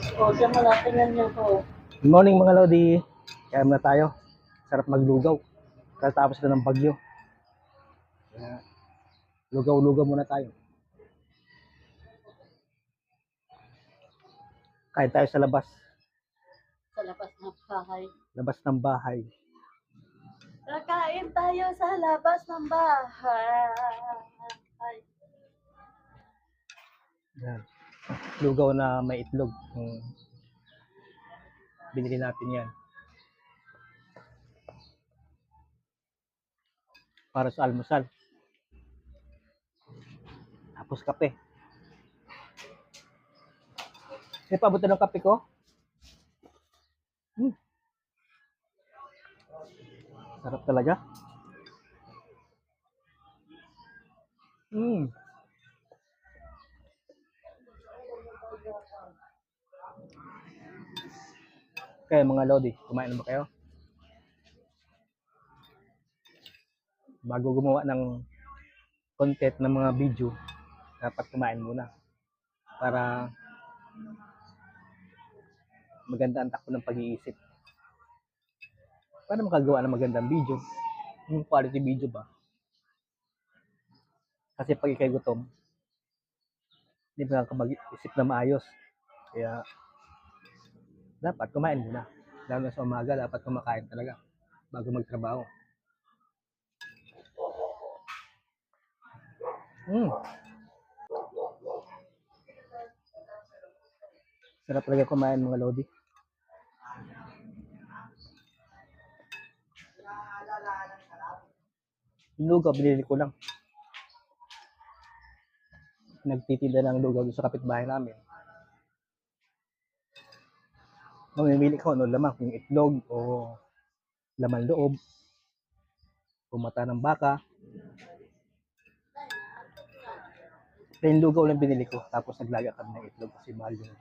O, siya malatingan niyo po. Good morning mga Lodi. Kaya na tayo. Sarap maglugaw. Katapos na ng bagyo. Lugaw-lugaw muna tayo. Kain tayo sa labas. Sa labas ng bahay. Labas ng bahay. Kakain tayo sa labas ng bahay. Yan. Lugaw na may itlog. Hmm. Binili natin yan. Para sa almusal. Tapos kape. May pabutan ng kape ko? Hmm. Sarap talaga. Hmm. Kaya mga Lodi, kumain na ba kayo? Bago gumawa ng content ng mga video, dapat kumain muna. Para maganda ang takbo ng pag-iisip. Para makagawa ng magandang video, yung quality video ba? Kasi pag ikay gutom, hindi ka mag-isip na maayos. Kaya, dapat kumain muna. Lalo na sa umaga, dapat kumakain talaga bago magtrabaho. Mm. Sarap talaga kumain mga Lodi. Lugaw, binili ko lang. Nagtitinda ng lugaw sa kapitbahay namin. Mamimili ko ano lamang, kung itlog o laman loob, o mata ng baka. Plain lugaw lang binili ko, tapos naglaga kami ng itlog kasi mahal yung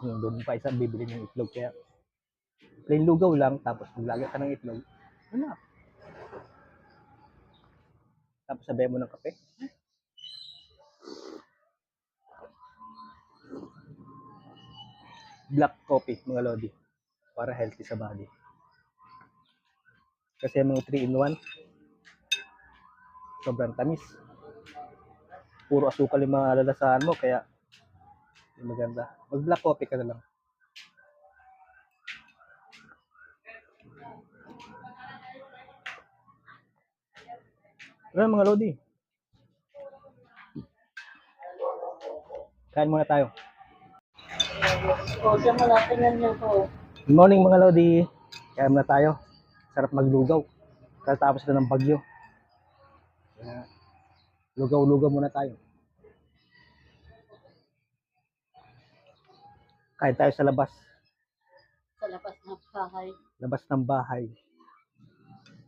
kung doon pa isa bibili ng itlog kaya plain lugaw lang tapos naglaga ka ng itlog. Ano tapos sabay mo ng kape black coffee mga lodi para healthy sa body. Kasi mga 3 in 1 sobrang tamis. Puro asukal yung mga lalasahan mo kaya hindi maganda. Mag black coffee ka na lang. Tara mga lodi? Kain muna tayo O, siya malatingan niyo po. Good morning mga Lodi. Kaya na tayo. Sarap maglugaw. Katapos na ng bagyo. Kaya, lugaw-lugaw muna tayo. Kain tayo sa labas. Sa labas ng bahay. Labas ng bahay.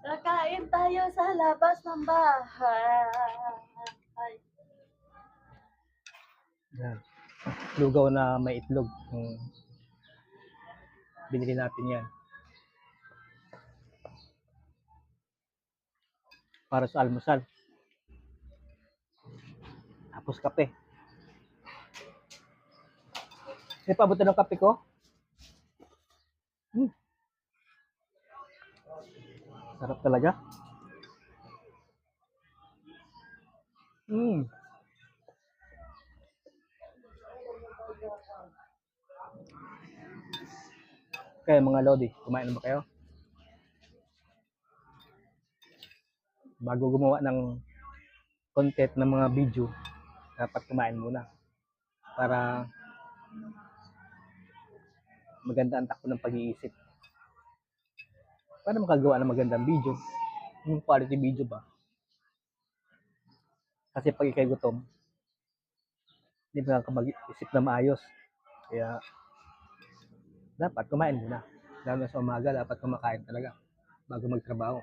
Kakain tayo sa labas ng bahay. Yan. Lugaw na may itlog. Hmm. Binili natin yan. Para sa almusal. Tapos kape. May pabutan ng kape ko? Hmm. Sarap talaga. Hmm. Kaya mga Lodi, kumain na ba kayo? Bago gumawa ng content ng mga video, dapat kumain muna. Para maganda ang takbo ng pag-iisip. Para makagawa ng magandang video, yung quality video ba? Kasi pag ikay gutom, hindi mo mag-isip na maayos. Kaya, dapat kumain muna. Lalo sa umaga, dapat kumakain talaga bago magtrabaho.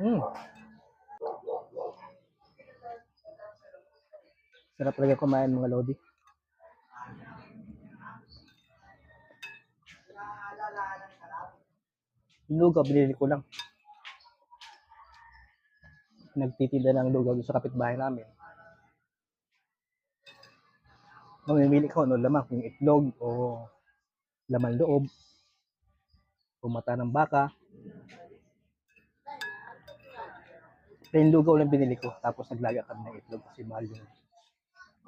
Mm. Sarap talaga kumain mga Lodi. Yung lugaw, binili ko lang. Nagtitinda ng lugaw sa kapitbahay namin. Mamimili ka kung ano lamang, kung itlog o laman loob, o mata ng baka. Plain lugaw lang binili ko, tapos naglaga kami ng itlog kasi mahal yung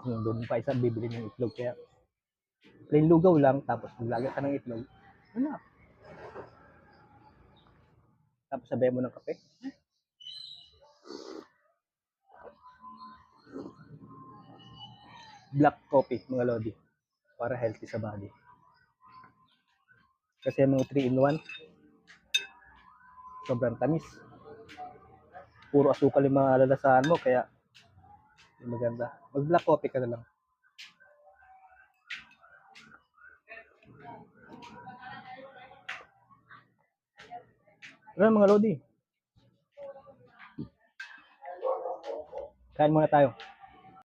yung doon pa isa bibili ng itlog. Kaya plain lugaw lang tapos maglaga ka ng itlog. Ano? Tapos sabay mo ng kape black coffee mga lodi para healthy sa body kasi yung mga 3 in 1 sobrang tamis puro asukal yung mga lalasahan mo kaya hindi maganda mag black coffee ka na lang Ano mga lodi? Kain muna tayo.